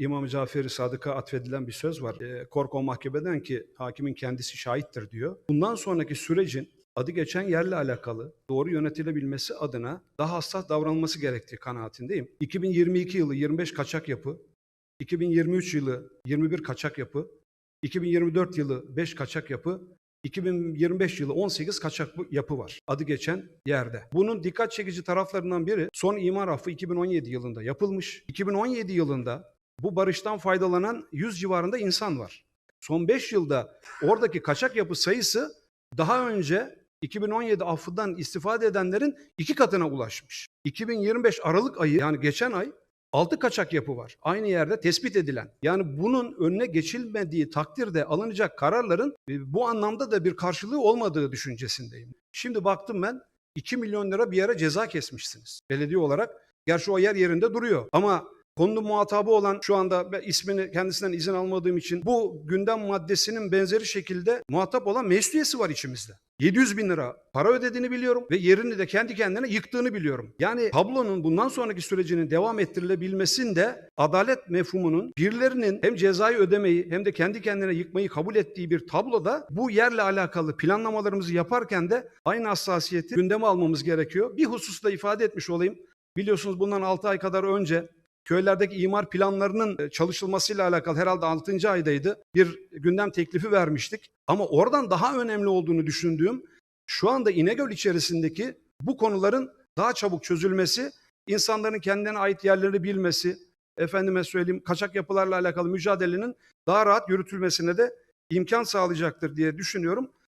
İmam Caferi Sadık'a atfedilen bir söz var. E, kork o mahkemeden ki hakimin kendisi şahittir diyor. Bundan sonraki sürecin adı geçen yerle alakalı doğru yönetilebilmesi adına daha hassas davranılması gerektiği kanaatindeyim. 2022 yılı 25 kaçak yapı, 2023 yılı 21 kaçak yapı, 2024 yılı 5 kaçak yapı, 2025 yılı 18 kaçak yapı var adı geçen yerde. Bunun dikkat çekici taraflarından biri son imar affı 2017 yılında yapılmış. 2017 yılında bu barıştan faydalanan 100 civarında insan var. Son 5 yılda oradaki kaçak yapı sayısı daha önce 2017 affından istifade edenlerin iki katına ulaşmış. 2025 Aralık ayı yani geçen ay 6 kaçak yapı var. Aynı yerde tespit edilen. Yani bunun önüne geçilmediği takdirde alınacak kararların e, bu anlamda da bir karşılığı olmadığı düşüncesindeyim. Şimdi baktım ben 2 milyon lira bir yere ceza kesmişsiniz belediye olarak. Gerçi o yer yerinde duruyor ama konunun muhatabı olan şu anda ismini kendisinden izin almadığım için bu gündem maddesinin benzeri şekilde muhatap olan meclis var içimizde. 700 bin lira para ödediğini biliyorum ve yerini de kendi kendine yıktığını biliyorum. Yani tablonun bundan sonraki sürecinin devam ettirilebilmesinde adalet mefhumunun birilerinin hem cezayı ödemeyi hem de kendi kendine yıkmayı kabul ettiği bir tabloda bu yerle alakalı planlamalarımızı yaparken de aynı hassasiyeti gündeme almamız gerekiyor. Bir hususta ifade etmiş olayım. Biliyorsunuz bundan 6 ay kadar önce köylerdeki imar planlarının e, çalışılmasıyla alakalı herhalde 6. aydaydı. Bir gündem teklifi vermiştik. Ama oradan daha önemli olduğunu düşündüğüm şu anda İnegöl içerisindeki bu konuların daha çabuk çözülmesi, insanların kendine ait yerlerini bilmesi, efendime söyleyeyim kaçak yapılarla alakalı mücadelenin daha rahat yürütülmesine de imkan sağlayacaktır diye düşünüyorum.